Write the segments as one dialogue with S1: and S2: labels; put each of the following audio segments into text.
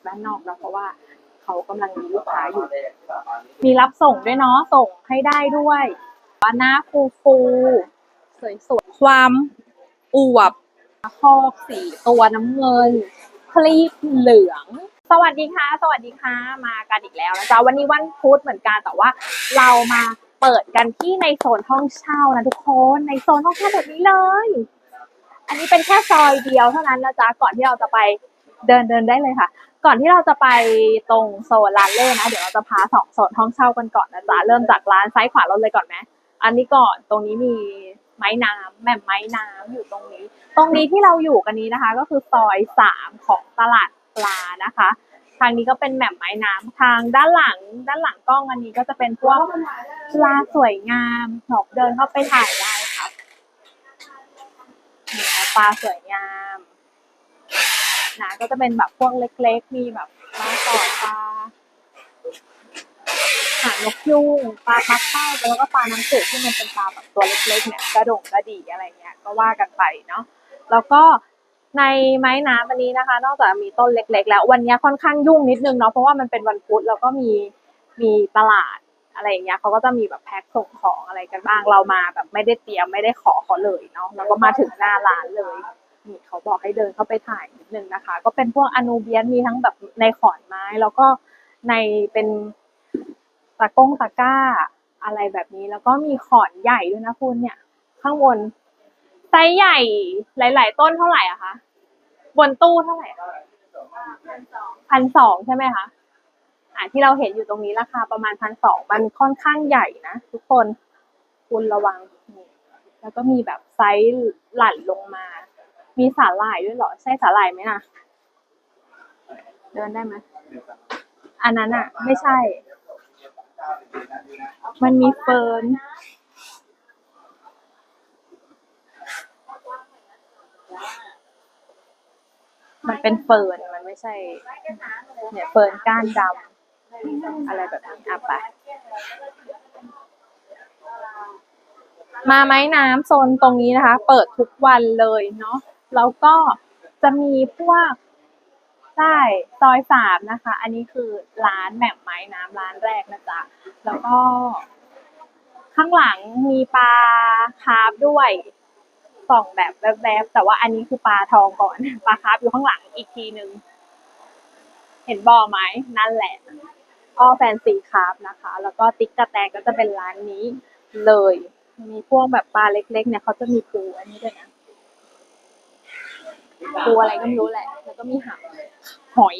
S1: จากด้านนอกแล้วเพราะว่าเขากำลังมีลูกค้าอยู่ มีรับส่งด้วยเนาะส่งให้ได้ด้วยว่าหน้าฟูฟูสวยสวยๆความอวบคอกสีตัวน้ำเงิน คลีบเหลือง สวัสดีค่ะ สวัสดีค่ะ มากันอีกแล้วนะจ๊ะวันนี้วันพุธเหมือนกันแต่ว่า เรามาเปิดกันที่ในโซนห้องเช่านะทุกคนในโซนห้องเช่าแบบนี้เลย อันนี้เป็นแค่ซอยเดียวเท่านั้นนะจ๊ะก่อนที่เราจะไปเดินเดินได้เลยค่ะ ก่อนที่เราจะไปตรงโซนร้านเล่นะ เดี๋ยวเราจะพาสองโซนห้องเช่ากันก่อนนะจ๊ะเริ่มจากร้านซ้ายขวาเราเลยก่อนไหมอันนี้ก่อนตรงนี้มีไม้น้ำแม่ไม้น้ำอยู่ตรงนี้ ตรงนี้ที่เราอยู่กันนี้นะคะ ก็คือซอยสามของตลาดปลานะคะทางนี้ก็เป็นแหม่มไม้น้ำทางด้านหลัง ด้านหลังกล้องอันนี้ก็จะเป็นพวกปลาสวยงามหอกเดินเข้าไปถ่ายได้ครับปลาสวยงาม นะ ก็จะเป็นแบบพวกเล็กๆ มีแบบปลาต่อปลาหางนกยูงปลาปักเป้าแล้วก็ปลาน้ำจืดที่มันเป็นปลาแบบตัวเล็กๆเนี่ยกระดงกระดี่อะไรเงี้ยก็ว่ากันไปเนาะแล้วก็ในไม้น้ำวันนี้นะคะ นอกจากมีต้นเล็ก ๆ แล้ววันนี้ค่อนข้างยุ่งนิดนึงเนาะเพราะว่ามันเป็นวันพุธแล้วก็มีมีตลาดอะไรอย่างเงี้ยเขาก็จะมีแบบแพ็คส่งของอะไรกันบ้างเรามาแบบไม่ได้เตรียมไม่ได้ขอเขาเลยเนาะแล้วก็มาถึงหน้าร้านเลย นี่เขาบอกให้เดินเข้าไปถ่ายนิดนึงนะคะ ก็เป็นพวกอนูเบียนมีทั้งแบบในขอนไม้ แล้วก็ในเป็นตะกงตะก้าอะไรแบบนี้ แล้วก็มีขอนใหญ่ด้วยนะคุณเนี่ย ข้างบนไซส์ใหญ่หลาย ๆ ต้นเท่าไหร่อะคะบนตู้เท่าไหร่พันสองใช่ไหมคะอ่าที่เราเห็นอยู่ตรงนี้ราคาประมาณพันสองมันค่อนข้างใหญ่นะทุกคนคุณระวังนี่แล้วก็มีแบบไซส์หลั่นลงมา มีสาหร่ายด้วยเหรอ ใช่สาหร่ายไหมนะเดินได้ไหมอันนั้นอะ ไม่ใช่ มันมีเฟิร์นมันเป็นเฟิร์นมันไม่ใช่ เนี่ยเฟิร์นก้านดำอะไรแบบนี้อะไปมาไม้น้ำโซนตรงนี้นะคะ เปิดทุกวันเลยเนาะ แล้วก็จะมีพวกใช่ซอยสามนะคะ อันนี้คือร้านแหม่มไม้น้ำร้านแรกนะจ๊ะ แล้วก็ ข้างหลังมีปลาคาร์ฟด้วยส่องแบบแวบแต่ว่าอันนี้คือปลาทองก่อน ปลาคาร์ฟอยู่ข้างหลังอีกทีนึง เห็นบ่อไหมนั่นแหละอ้อแฟนซีคาร์ฟนะคะ แล้วก็ติ๊กกระแตก็จะเป็นร้านนี้เลย มีพวกแบบปลาเล็ก ๆ เนี่ยเขาจะมีปูอันนี้ด้วยนะ ปูอะไรก็ไม่รู้แหละ แล้วก็มีหางหอย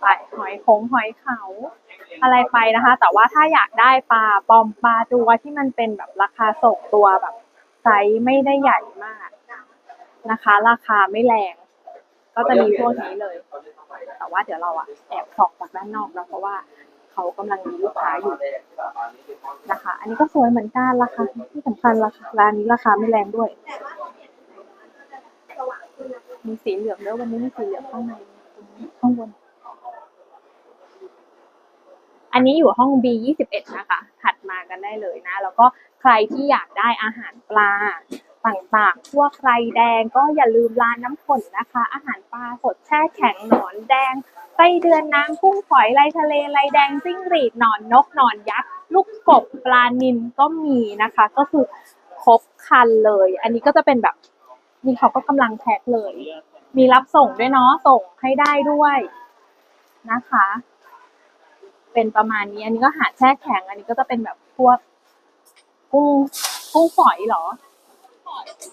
S1: ไปหอยโขงหอยเขา อะไรไปนะคะ แต่ว่าถ้าอยากได้ปลาปอมปลาตัวที่มันเป็นแบบราคาส่งตัวแบบไซส์ไม่ได้ใหญ่มากนะคะ ราคาไม่แรง ก็จะมีพวกนี้เลย แต่ว่าเดี๋ยวเราอะแอบสองจากด้านนอกแล้วเพราะว่าเขากำลังมีลูกค้าอยู่นะคะ อันนี้ก็สวยเหมือนกันราคาที่สำคัญราคาร้านนี้ราคาไม่แรงด้วย มีสีเหลืองด้วยวันนี้มีสีเหลืองข้างในตรงนี้ข้างบน อันนี้อยู่ห้อง B ยี่สิบเอ็ดนะคะ ถัดมากันได้เลยนะ แล้วก็ใครที่อยากได้อาหารปลาต่างๆพวกไครแดงก็อย่าลืมร้านน้ำผลนะคะ อาหารปลาสดแช่แข็งหนอนแดงไส้เดือนน้ำกุ้งฝอยไรทะเลไรแดงจิ้งหรีดหนอนนกหนอนยักษ์ลูกกบปลานิลก็มีนะคะ ก็คือครบคันเลย อันนี้ก็จะเป็นแบบ นี่เขาก็กำลังแพ็คเลย มีรับส่งด้วยเนาะส่งให้ได้ด้วยนะคะ เป็นประมาณนี้ อันนี้ก็หาแช่แข็ง อันนี้ก็จะเป็นแบบพวกกุ้งกุ้งฝอยเหรอ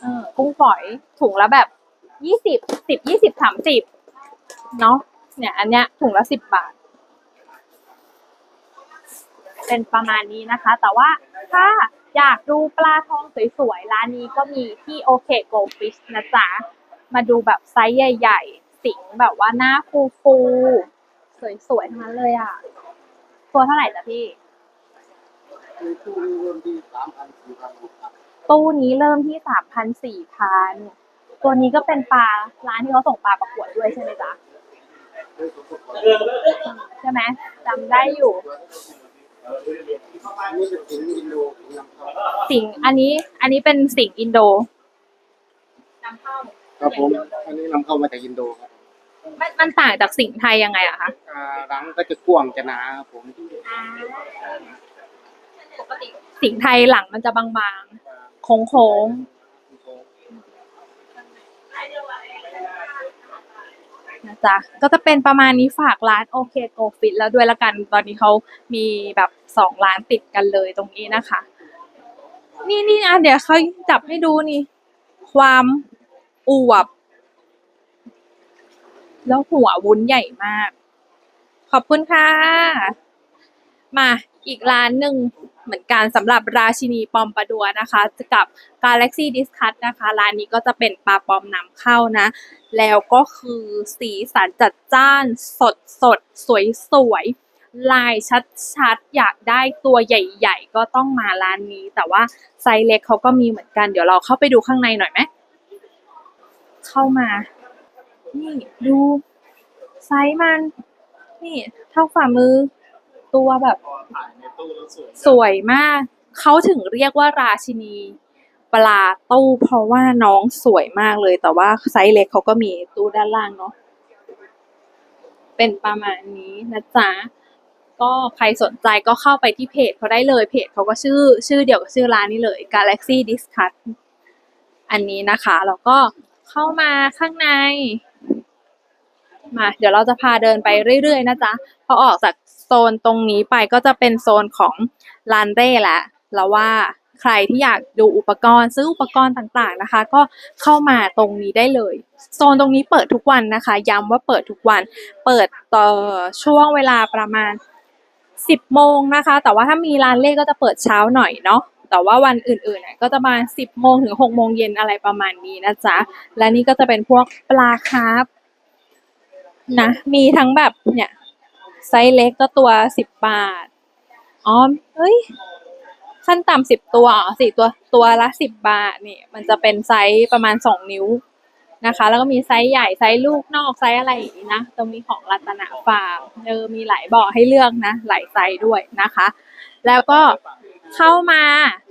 S1: เออกุ้งฝอยถุงละแบบยี่สิบสิบยี่สิบสามสิบเนาะเนี่ย อันเนี้ยถุงละสิบบาท เป็นประมาณนี้นะคะ แต่ว่าถ้าอยากดูปลาทองสวยๆ ร้านนี้ก็มีที่โอเคโกฟิชนะจ๊ะ มาดูแบบไซส์ใหญ่ๆ สิงแบบว่าหน้าฟูๆ สวยๆ ทั้งนั้นเลยอะ ตัวเท่าไหร่จ๊ะพี่ ตู้นี้เริ่มที่สามพันสี่พันตัวนี้ก็เป็นปลาร้านที่เขาส่งปลาประกวดด้วยใช่ไหมจ๊ะ ใช่ไหมจำได้อยู่ สิงอันนี้ อันนี้เป็นสิงอินโดนำเข้า
S2: ครับผม อันนี้นำเข้ามาจากอินโดครับ
S1: มันมันต่างจากสิงไทยยังไงอะคะ
S2: อ่ารังก็จะกว้างจะหนาครับผม
S1: ปกติสิงไทยหลังมันจะบางๆโค้งๆ นะจ๊ะ ก็จะเป็นประมาณนี้ฝากร้านโอเคโกฟิตแล้วด้วยละกัน ตอนนี้เขามีแบบสองร้านติดกันเลยตรงนี้นะคะ นี่นี่อะเดี๋ยวเขาจับให้ดูนี่ ความอวบ แล้วหัววุ้นใหญ่มาก ขอบคุณค่ะ มาอีกร้านหนึ่ง เหมือนกันสำหรับราชินีปอมปลาดัวนะคะกับ Galaxy Discus นะคะ ร้านนี้ก็จะเป็นปลาปอมนำเข้านะ แล้วก็คือสีสันจัดจ้าน สดสดสวยสวยลายชัดๆ อยากได้ตัวใหญ่ๆ ก็ต้องมาร้านนี้ แต่ว่าไซส์เล็กเขาก็มีเหมือนกัน เดี๋ยวเราเข้าไปดูข้างในหน่อยไหม เข้ามา นี่ดู ไซส์มัน นี่ เท่าฝ่ามือ ตัวแบบ
S2: ถ่าแล้วสวย
S1: สวยมาก เขาถึงเรียกว่าราชินีปลาตู้เพราะว่าน้องสวยมากเลย แต่ว่าไซส์เล็กเขาก็มีตู้ด้านล่างเนาะเป็นประมาณนี้นะจ๊ะก็ใครสนใจก็เข้าไปที่เพจเขาได้เลยเพจเขาก็ชื่อชื่อเดียวกับชื่อร้านนี้เลย Galaxy Discuss อันนี้นะคะ แล้วก็เข้ามาข้างใน มา เดี๋ยวเราจะพาเดินไปเรื่อยๆนะจ๊ะพอออกจากโซนตรงนี้ไปก็จะเป็นโซนของลานเร่แล้วแล้วว่าใครที่อยากดูอุปกรณ์ซื้ออุปกรณ์ต่างๆนะคะ ก็เข้ามาตรงนี้ได้เลย โซนตรงนี้เปิดทุกวันนะคะ ย้ำว่าเปิดทุกวัน เปิดต่อช่วงเวลาประมาณ 10 โมงนะคะ แต่ว่าถ้ามีร้านเล่ก็จะเปิดเช้าหน่อยเนาะแต่ว่าวันอื่นๆน่ยก็จะมา 10 โมงถึง 6 โมงเย็นอะไรประมาณนี้นะจ๊ะ และนี่ก็จะเป็นพวกปลาคาร์ฟ นะ มีทั้งแบบเนี่ย ไซส์เล็กก็ตัว10บบาท อ๋อ เอ้ย ขั้นต่ำสิบตัว อ๋อสี่ตัว ตัวละสิบบาทนี่ มันจะเป็นไซส์ประมาณสองนิ้วนะคะ แล้วก็มีไซส์ใหญ่ ไซส์ลูกนอก ไซส์อะไรอย่างนี้นะ ตรงนี้ของรัตนาฟาร์มเออมีหลายบ่อให้เลือกนะ หลายไซส์ด้วยนะคะ แล้วก็เข้ามา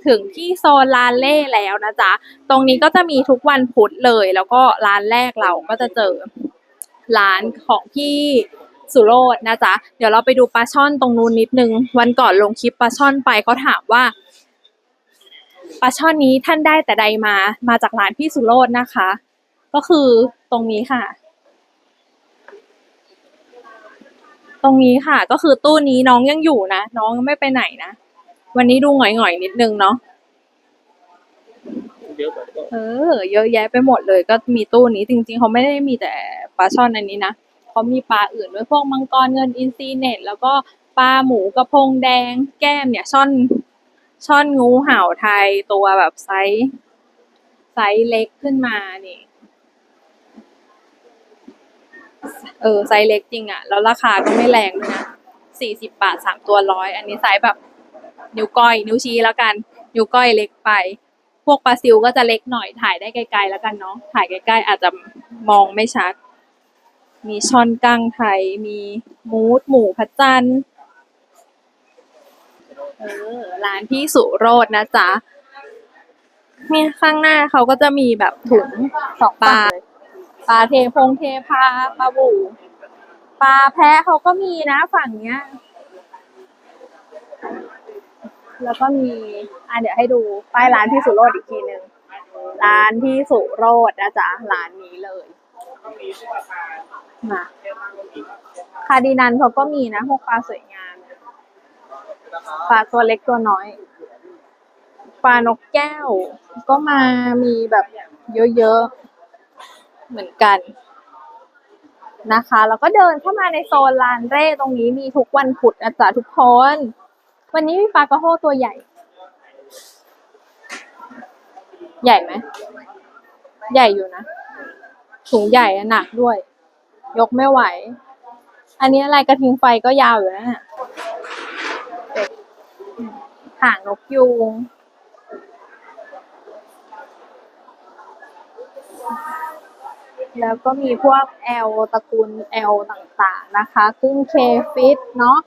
S1: ถึงที่โซนร้านเล่แล้วนะจ๊ะ ตรงนี้ก็จะมีทุกวันพุธเลย แล้วก็ร้านแรกเราก็จะเจอ ร้านของพี่สุโรจน์นะจ๊ะ เดี๋ยวเราไปดูปลาช่อนตรงนู้นนิดนึง วันก่อนลงคลิปปลาช่อนไปเขาถามว่าปลาช่อนนี้ท่านได้แต่ใดมา มาจากร้านพี่สุโรจน์นะคะ ก็คือตรงนี้ค่ะ ตรงนี้ค่ะ ก็คือตู้นี้น้องยังอยู่นะ น้องยังไม่ไปไหนนะ วันนี้ดูหงอยๆนิดนึงเนาะ
S2: เยวก่อนก็
S1: เออ เยอะแยะไปหมดเลยก็มีตู้นี้จริง ๆ เขาไม่ได้มีแต่ปลาช่อนอันนี้นะเขามีปลาอื่นด้วยพวกมังกรเงินอินทรีเน็ต แล้วก็ปลาหมูกระพงแดง แก้มเนี่ยช่อนช่อนงูเห่าไทยตัวแบบไซส์ไซส์เล็กขึ้นมานี่เออไซส์เล็กจริงอะแล้วราคาก็ไม่แรงด้วยนะสี่สิบบาทสามตัวร้อยอันนี้ไซส์แบบ นิ้วก้อย นิ้วชี้แล้วกัน นิ้วก้อยเล็กไป วกปลาซิวก็จะเล็กหน่อยถ่ายได้ไกลๆแล้วกันเนาะถ่ายใกล้ๆอาจจะมองไม่ชัด มีช่อนกั้งไทย มีมูสหมูพระจันทร์เออร้านพี่สุโรจนะจ๊ะเนี่ยข้างหน้าเขาก็จะมีแบบถุงสองปลาปลาเทพงเทพาปลาบูปลาแพะเขาก็มีนะฝั่งเนี้ย แล้วก็มีอะเดี๋ยวให้ดูป้ายร้านพี่สุโรจน์อีกทีหนึ่งร้านพี่สุโรจน์นะจ๊ะร้านนี้เลยมาคาดินันเขาก็มีนะพวกปลาสวยงามปลาตัวเล็กตัวน้อยปลานกแก้ว ก็มามีแบบเยอะๆ เหมือนกันนะคะ แล้วก็เดินเข้ามาในโซนลานเร่ตรงนี้มีทุกวันพุธนะจ๊ะทุกคน วันนี้มีปลากระโฮตัวใหญ่ ใหญ่ไหม ใหญ่อยู่นะถุงใหญ่หนักด้วย ยกไม่ไหว อันนี้อะไรกระทิงไฟก็ยาวอยู่นะเนี่ยหางนกยูงแล้วก็มีพวกแอลตระกูลแอลต่างๆนะคะกุ้งเคฟิตเนาะ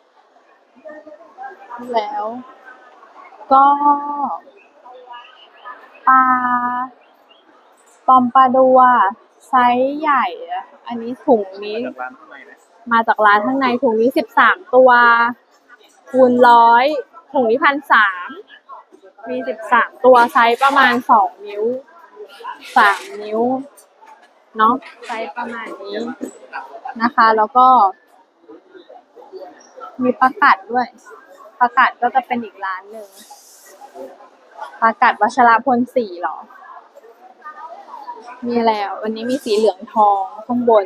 S1: แล้ว ก็ปลาปอมปลาดัวไซส์ใหญ่อะอันนี้ถุงนี้
S2: จากร้านข้างในนะ
S1: มาจากร้านข้างในถุงนี้สิบสามตัวคูณร้อยถุงนี้พันสามมีสิบสามตัวไซส์ประมาณสองนิ้วสามนิ้วเนาะไซส์ประมาณนี้นะคะ แล้วก็ มีประกาศด้วย ประกาศก็จะเป็นอีกร้านหนึ่งประกาศวัชรพลสีเหรอ มีแล้ววันนี้มีสีเหลืองทองข้างบน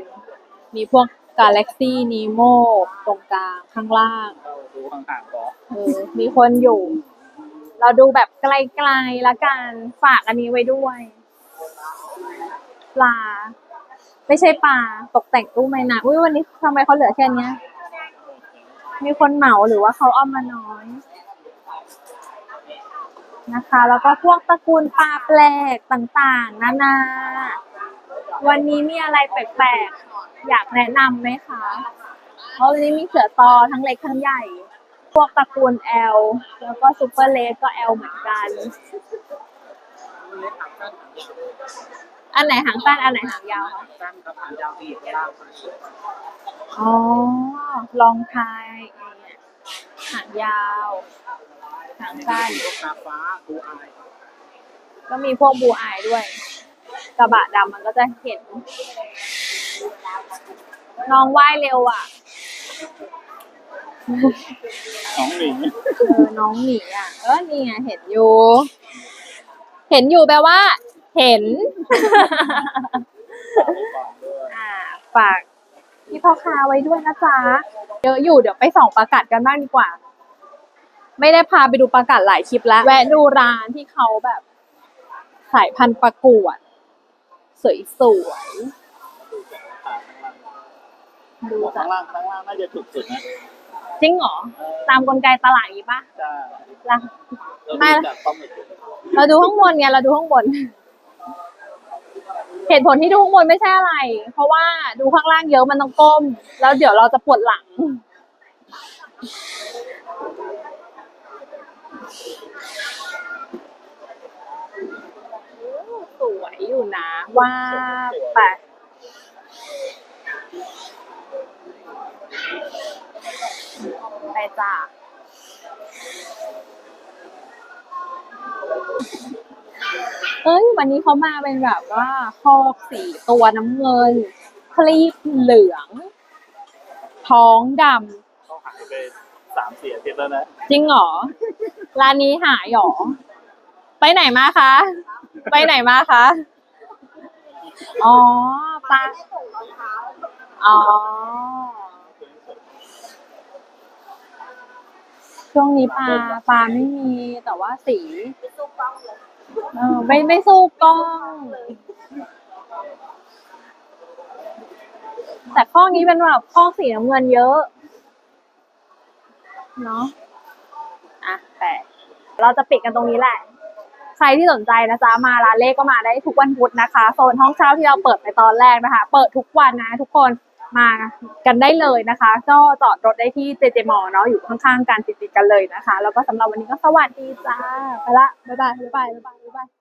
S1: มีพวกกาแล็กซี่นีโมตรงกลางข้างล่าง
S2: เราดูห่างๆก่อน
S1: เออมีคนอยู่ เราดูแบบไกลๆละกันฝากอันนี้ไว้ด้วยปลา ไม่ใช่ปลาตกแต่งตู้ไม่นะอุ้ยวันนี้ทำไมเขาเหลือแค่เนี้ย มีคนเหมาหรือว่าเขาเอามาน้อยนะคะ แล้วก็พวกตระกูลปลาแปลกต่างๆ นานา วันนี้มีอะไรแปลกๆ อยากแนะนำไหมคะ เพราะวันนี้มีเสือตอทั้งเล็กทั้งใหญ่ พวกตระกูลแอลแล้วก็ซูเปอร์เลสก็แอลเหมือนกัน อันไหนหางสั้นอันไหนหางยาวคะ
S2: สั้นครับหางยาวอีกยาว
S1: อ๋อลองทายเนี่ยหางยาวหางสั้น
S2: ลูกตาฟ้าดูอาย
S1: ก็มีพวกบูอายด้วยกระบะดำมันก็จะเห็น น้องว่ายเร็วอะ
S2: น้องหนิง
S1: เออน้องหนีอะ เออนี่ไงเห็นอยู่ เห็นอยู่แปลว่า เห็น อ่าฝากพี่พ่อค้าไว้ด้วยนะจ๊ะ เยอะอยู่เดี๋ยวไปส่องประกาศกันบ้างดีกว่า ไม่ได้พาไปดูประกาศหลายคลิปแล้ว แวะดูร้านที่เขาแบบสายพันธุ์ประกวด สวยๆดูจ้ะ
S2: ข้างล่างข้างล่างน่าจะถูกสุดนะ
S1: จริงเหรอ ตามกลไกตลาดอย่างนี้ปะ
S2: จ้า
S1: ล่ะ
S2: เรา
S1: ไม่
S2: ดูจากปลาหมึก
S1: เราดูข้างบนไงเราดูข้างบน เหตุผลที่ดูข้างบนไม่ใช่อะไร เพราะว่าดูข้างล่างเยอะมันต้องก้ม แล้วเดี๋ยวเราจะปวดหลัง สวยอยู่นะว่าไปไปจ้า เอ้ยวันนี้เขามาเป็นแบบว่าคอกสีตัวน้ำเงิน คลีบเหลือง ท้องด
S2: เขาหายไปสามสี่อาทิตย์แล้วนะำ
S1: จริงเหรอ ร้านนี้หายหรอ ไปไหนมาคะ ไปไหนมาคะ อ๋อปลาอ๋อ ช่วงนี้ปลาปลาไม่มีแต่ว่าสี เออไม่ไม่สู้กล้อง แต่ข้อนี้เป็นแบบข้อสีน้ำเงินเยอะ เนาะอะแต่เราจะปิดกันตรงนี้แหละ ใครที่สนใจนะจ๊ะมาร้านเลขก็มาได้ทุกวันพุธนะคะ โซนห้องเช่าที่เราเปิดไปตอนแรกนะคะ เปิดทุกวันนะทุกคน มากันได้เลยนะคะ ก็จอดรถได้ที่เจเจมอเนาะอยู่ข้างๆกันติดๆกันเลยนะคะ แล้วก็สำหรับวันนี้ก็สวัสดีจ้าไปละบ๊ายบายบ๊ายบายบ๊ายบาย